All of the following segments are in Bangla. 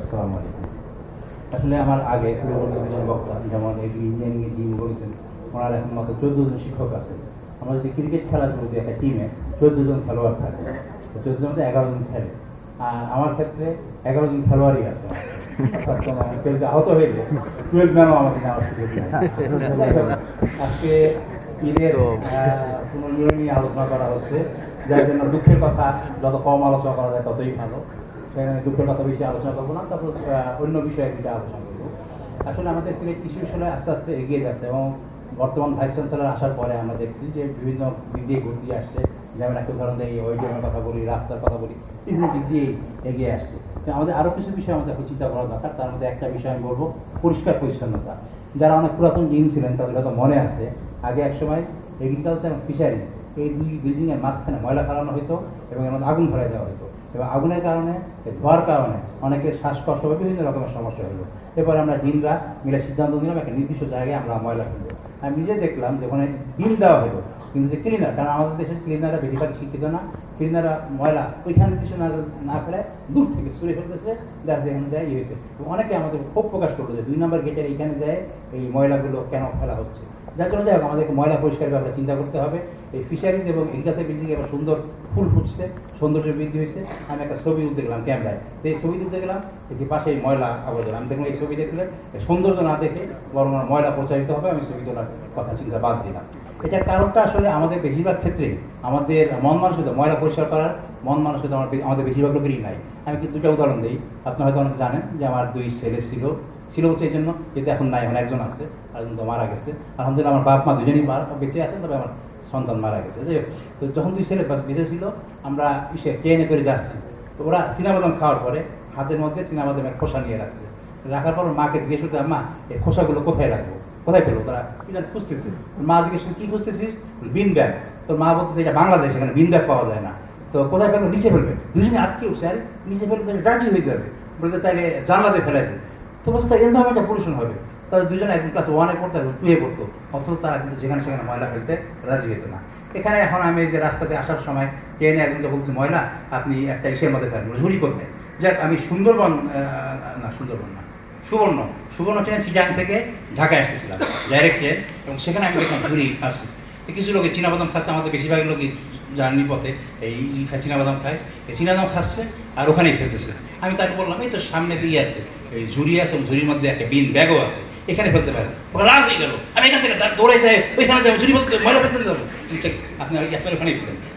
আসসালামু আলাইকুম। আসলে আমার আগে দুজন বক্তা যেমন এগ্রি ইঞ্জিনিয়ারিং এর বলেছেন ওনার এখন মাত্র চোদ্দ জন শিক্ষক আছে। আমরা যদি ক্রিকেট খেলার যদি একটা টিমে চোদ্দ জন খেলোয়াড় থাকে চোদ্দ জন মধ্যে এগারো জন খেলে। আর আমার ক্ষেত্রে এগারো জন খেলোয়াড়ই আছে। আহত হয়ে যায় টুয়েলভ ম্যানও আমাকে নেওয়ার সুযোগ আজকে ঈদের পুনর্মিলন নিয়ে আলোচনা করা হচ্ছে। যার জন্য দুঃখের কথা যত কম আলোচনা করা যায় ততই ভালো। সেখানে দুঃখের কথা বেশি আলোচনা করব না, তারপর অন্য বিষয়ে একটা আলোচনা করব। আসলে আমাদের সিলেট কৃষি বিশ্ববিদ্যালয় আস্তে আস্তে এগিয়ে যাচ্ছে এবং বর্তমান ভাইস চ্যান্সেলর আসার পরে আমরা দেখছি যে বিভিন্ন দিক দিয়ে ঘুরতে আসছে। যেমন একটা উদাহরণ দেয় ওয়েডিংয়ের কথা বলি, রাস্তার কথা বলি, বিভিন্ন দিক দিয়েই এগিয়ে আসছে। আমাদের আরও কিছু বিষয় আমাদের চিন্তা করা দরকার। তার মধ্যে একটা বিষয় আমি বলব, পরিষ্কার পরিচ্ছন্নতা। যারা অনেক পুরাতন ডিন ছিলেন, তাদের হয়তো মনে আছে, আগে একসময় এগ্রিকালচার এবং ফিশারিজ এই দুই বিল্ডিংয়ের মাঝখানে ময়লা ফেলানো হতো এবং এর মধ্যে আগুন ধরাই দেওয়া হতো এবং আগুনের কারণে ধোয়ার কারণে অনেকের শ্বাসকষ্ট বা বিভিন্ন রকমের সমস্যা হলো। এরপরে আমরা দিনরা মিলে সিদ্ধান্ত নিলাম, একটা নির্দিষ্ট জায়গায় আমরা ময়লা ফেলব। আমি নিজে দেখলাম যে ওখানে বিল দেওয়া হলো। কিন্তু যে ক্লিনার কারণ আমাদের দেশের ক্লিনাররা বেশিরভাগ শিক্ষিত না ক্লিনাররা ময়লা, ওইখানে কিছু না না ফেলে দূর থেকে সরে ফেলতেছে, দেখা যায় এখানে যায় ইয়ে হয়েছে অনেকে আমাদের ক্ষোভ প্রকাশ করল যে দুই নম্বর গেটের এইখানে যায় এই ময়লাগুলো কেন ফেলা হচ্ছে? যার জন্য যাই হোক, আমাদেরকে ময়লা পরিষ্কার ব্যাপারে চিন্তা করতে হবে। এই ফিশারিজ এবং এগ্রিকালচার বিল্ডিং এবার সুন্দর ফুল ফুটছে, সৌন্দর্য বৃদ্ধি হয়েছে। আমি একটা ছবি তুলতে গেলাম ক্যামেরায় তো এই ছবি তুলতে গেলাম, দেখি পাশেই ময়লা আবর্জনা। আমি দেখলাম এই ছবি দেখলে সৌন্দর্য না দেখে বরং ময়লা প্রচারিত হবে, আমি ছবি তোলার কথা চিন্তা বাদ দিলাম। এটার কারণটা আসলে আমাদের বেশিরভাগ ক্ষেত্রে আমাদের মন মানসিকতা ময়লা পরিষ্কার করার মন মানসিকতা আমার আমাদের বেশিরভাগ লোকেরই নাই। আমি কিন্তু দুটো উদাহরণ দিই। আপনি হয়তো অনেক জানেন যে আমার দুই ছেলে ছিল। ছিল হচ্ছে এই জন্য কিন্তু এখন নাই এখন একজন আছে একজন তো মারা গেছে। আলহামদুলিল্লাহ আমার বাপ মা দুজনেই মারা- বেঁচে আছেন তবে আমার সন্তান মারা গেছে। হোক, তো যখন দুই ছেলে বেঁচে ছিল আমরা ইসে ট্রেনে করে যাচ্ছি। তো ওরা চিনাবাদাম খাওয়ার পরে হাতের মধ্যে চিনাবাদামের খোসা নিয়ে রাখছে। রাখার পর মাকে জিজ্ঞেস করছে মা এই খোসাগুলো কোথায় রাখব? কোথায় পেল? তারা কি জানি, খুঁজতেছে। মা জিজ্ঞেস কি খুঁজতেছিস? Bean bag. তোর মা বলতেছে, এটা বাংলাদেশ, এখানে বিন ব্যাগ পাওয়া যায় না। তো কোথায় ফেলব নিচে ফেলবে। দুজনে আটকে উঠছে আর, নিচে ফেলবে ডার্টি হয়ে যাবে। বলতে তাহলে জানলাতে ফেলাই দিই তো বলছে তাই এনভারমেন্টটা পলিউশন হবে। তাদের দুজনে একদিন ক্লাস ওয়ানে পড়তো একজন টুয়ে পড়তো। অথচ তারা কিন্তু যেখানে সেখানে ময়লা ফেলতে রাজি হতো না। এখানে এখন আমি যে রাস্তাতে আসার সময় ট্রেনে একজনকে বলছি, ময়লা, আপনি একটা ইসের মধ্যে ফেলেন। ঝুড়ি কোথায়? যাক, আমি সুন্দরবন না সুন্দরবন না। সুবর্ণ। সুবর্ণ ট্রেনে চিটাং থেকে ঢাকায় আসতেছিলাম ডাইরেক্ট ট্রেন এবং সেখানে আমি দেখলাম ঝুড়ি আছে। কিছু লোকে চীনাবাদাম খাচ্ছে, আমাদের বেশিরভাগ লোকই জার্নি পথে এই চীনাবাদাম খায়। এই চীনাবাদাম খাচ্ছে আর ওখানেই ফেলতেছে। আমি তাকে বললাম, এই তো সামনে দিয়ে আছে, এই ঝুড়ি আছে এবং ঝুড়ির মধ্যে একটা বিন ব্যাগও আছে, এখানে ফেলতে পারেন। ওকে রাগ হয়ে গেল, আমি এখান থেকে দৌড়ে যাই, ওইখানে যাব ঝুড়ি ফেলতে ময়লা ফেলতে যাব।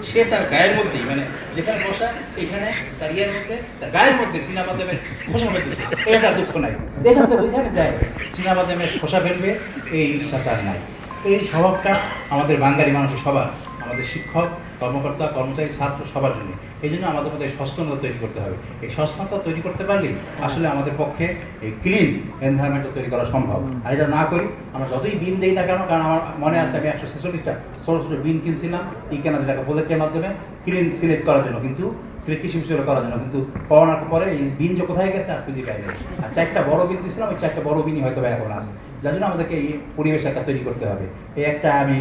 সে তার গায়ের মধ্যেই মানে যেখানে বসা, এখানে, তার ইয়ের মধ্যে, তার গায়ের মধ্যে চীনাবাদামের খোসা ফেলতেছে এটা দুঃখ নাই। ওইখানে যায় চীনাবাদামের খোসা ফেলবে, এই ইচ্ছা তার নাই। এই স্বভাবটা আমাদের বাঙালি মানুষের সবার আমাদের শিক্ষক কর্মকর্তা কর্মচারী ছাত্র সবার জন্য। এই জন্য আমাদের মধ্যে সচেতনতা তৈরি করতে হবে। এই সচেতনতা তৈরি করতে পারলেই আসলে আমাদের পক্ষে এই ক্লিন এনভায়রনমেন্ট তৈরি করা সম্ভব। আর এটা না করি আমরা যতই বিন দিই না কেন কারণ আমার মনে আছে আমি একশো ছেচল্লিশটা ছোটো ছোটো বিন কিনছিলাম ই কেনা যেটাকে প্রজেক্টের মাধ্যমে ক্লিন সিলেক্ট করার জন্য কিন্তু সিলেক্ট কৃষি বিশ্ববিদ্যালয় করার জন্য কিন্তু করোনার পরে এই বিন যে কোথায় গেছে আর খুঁজে পাইনি আর চারটা বড় বিন দিয়েছিলাম ওই চারটা বড় বিনই হয়তো এখন আছে। যার জন্য আমাদেরকে এই পরিবেশ একটা তৈরি করতে হবে। এই একটা আমি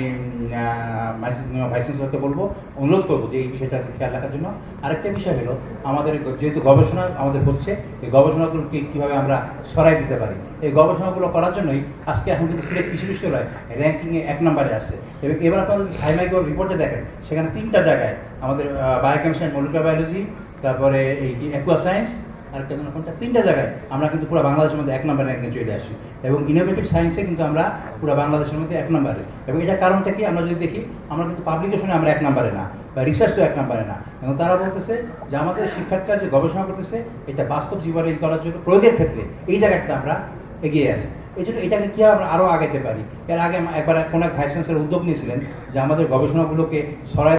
ভাইস চ্যান্সেলরকে বলব, অনুরোধ করব যে এই বিষয়টা খেয়াল রাখার জন্য। আরেকটা বিষয় হলো, আমাদের যেহেতু গবেষণা আমাদের হচ্ছে, এই গবেষণাগুলো কি- কীভাবে আমরা সরাই দিতে পারি? এই গবেষণাগুলো করার জন্যই আজকে এখন কিন্তু সিলেট কৃষি বিশ্ববিদ্যালয় র্যাঙ্কিংয়ে এক নম্বরে আসছে। এবং এবার আপনারা যদি সাইমাইকোর রিপোর্টে দেখেন, সেখানে তিনটা জায়গায় আমাদের বায়োকেমিস্ট্রি মলিকুলার বায়োলজি তারপরে এই অ্যাকুয়া সায়েন্স আর একটা যেন কোনটা? তিনটা জায়গায় আমরা কিন্তু পুরো বাংলাদেশের মধ্যে এক নম্বর র্যাঙ্কে চলে আসি। এবং ইনোভেটিভ সায়েন্সে কিন্তু আমরা পুরো বাংলাদেশের মধ্যে এক নম্বরে এবং এটা কারণটা কি? আমরা যদি দেখি, আমরা কিন্তু পাবলিকেশনে আমরা এক নম্বরে না, বা রিসার্চও এক নম্বরে না। এবং তারা বলতেছে যে আমাদের শিক্ষার্থীরা যে গবেষণা করতেছে, এটা বাস্তব জীবনে করার জন্য প্রয়োগের ক্ষেত্রে এই জায়গাটা আমরা এগিয়ে আছি। এই জন্য এটাকে কীভাবে আমরা আরও আগাতে পারি? এর আগে একবার কোনো এক ভাইস চ্যান্সেলর উদ্যোগ নিয়েছিলেন যে আমাদের গবেষণাগুলোকে সরাই